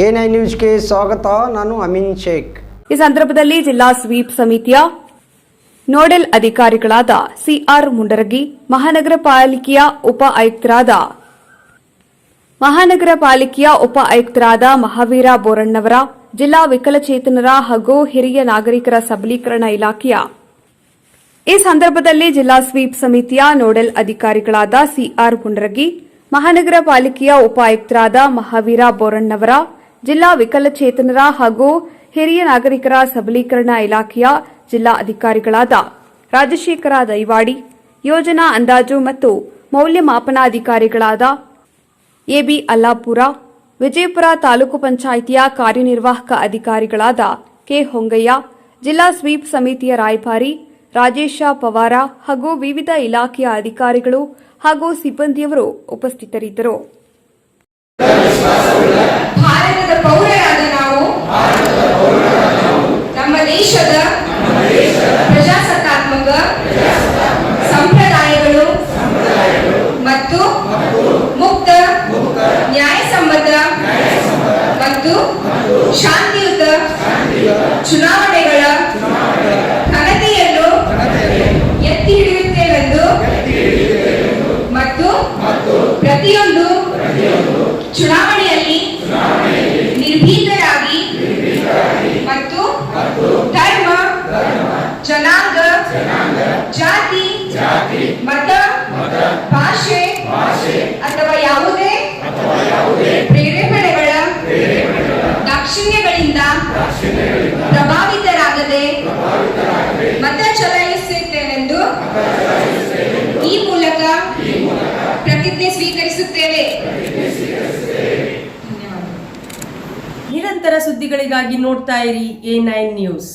I ನ್ಯೂಸ್ಗೆ ಸ್ವಾಗತ. ನಾನು ಅಮಿನ್ ಶೇಖ್. ಈ ಸಂದರ್ಭದಲ್ಲಿ ಜಿಲ್ಲಾ ಸ್ವೀಪ್ ಸಮಿತಿಯ ನೋಡೆಲ್ ಅಧಿಕಾರಿಗಳಾದ ಸಿಆರ್ ಮುಂಡರಗಿ, ಮಹಾನಗರ ಪಾಲಿಕೆಯ ಉಪ ಆಯುಕ್ತರಾದ ಮಹಾನಗರ ಪಾಲಿಕೆಯ ಉಪ ಆಯುಕ್ತರಾದ ಮಹಾವೀರ ಬೋರಣ್ಣವರ, ಜಿಲ್ಲಾ ವಿಕಲಚೇತನರ ಹಾಗೂ ಹಿರಿಯ ನಾಗರಿಕರ ಸಬಲೀಕರಣ ಇಲಾಖೆಯ. ಈ ಸಂದರ್ಭದಲ್ಲಿ ಜಿಲ್ಲಾ ಸ್ವೀಪ್ ಸಮಿತಿಯ ನೋಡೆಲ್ ಅಧಿಕಾರಿಗಳಾದ ಸಿಆರ್ ಮುಂಡರಗಿ, ಮಹಾನಗರ ಪಾಲಿಕೆಯ ಉಪ ಆಯುಕ್ತರಾದ ಮಹಾವೀರ ಬೋರಣ್ಣವರ ಜಿಲ್ಲಾ ವಿಕಲಚೇತನರ ಹಾಗೂ ಹಿರಿಯ ನಾಗರಿಕರ ಸಬಲೀಕರಣ ಇಲಾಖೆಯ ಜಿಲ್ಲಾ ಅಧಿಕಾರಿಗಳಾದ ರಾಜಶೇಖರ ದೈವಾಡಿ, ಯೋಜನಾ ಅಂದಾಜು ಮತ್ತು ಮೌಲ್ಯಮಾಪನಾಧಿಕಾರಿಗಳಾದ ಎಬಿ ಅಲ್ಲಾಪುರ, ವಿಜಯಪುರ ತಾಲೂಕು ಪಂಚಾಯಿತಿಯ ಕಾರ್ಯನಿರ್ವಾಹಕ ಅಧಿಕಾರಿಗಳಾದ ಕೆ ಹೊಂಗಯ್ಯ, ಜಿಲ್ಲಾ ಸ್ವೀಪ್ ಸಮಿತಿಯ ರಾಯಭಾರಿ ರಾಜೇಶ ಪವಾರ ಹಾಗೂ ವಿವಿಧ ಇಲಾಖೆಯ ಅಧಿಕಾರಿಗಳು ಹಾಗೂ ಸಿಬ್ಬಂದಿಯವರು ಉಪಸ್ಥಿತರಿದ್ದರು. ದೇಶದ ಪ್ರಜಾಸತ್ತಾತ್ಮಕ ಸಂಪ್ರದಾಯಗಳು ಮತ್ತು ಮುಕ್ತ ನ್ಯಾಯಸಮ್ಮತ ಮತ್ತು ಶಾಂತಿಯುತ ಜನಾಂಗ ಜಾತಿ ಮತ ಭಾಷೆ ಅಥವಾ ಯಾವುದೇ ಪ್ರೇರೇಪಣೆಗಳ ದಾಕ್ಷಿಣ್ಯಗಳಿಂದ ಪ್ರಭಾವಿತರಾಗದೆ ಮತ ಚಲಾಯಿಸುತ್ತೇನೆಂದು ಈ ಮೂಲಕ ಪ್ರತಿಜ್ಞೆ ಸ್ವೀಕರಿಸುತ್ತೇವೆ. ನಿರಂತರ ಸುದ್ದಿಗಳಿಗಾಗಿ ನೋಡ್ತಾ ಇರಿ ಎ ನೈನ್ ನ್ಯೂಸ್.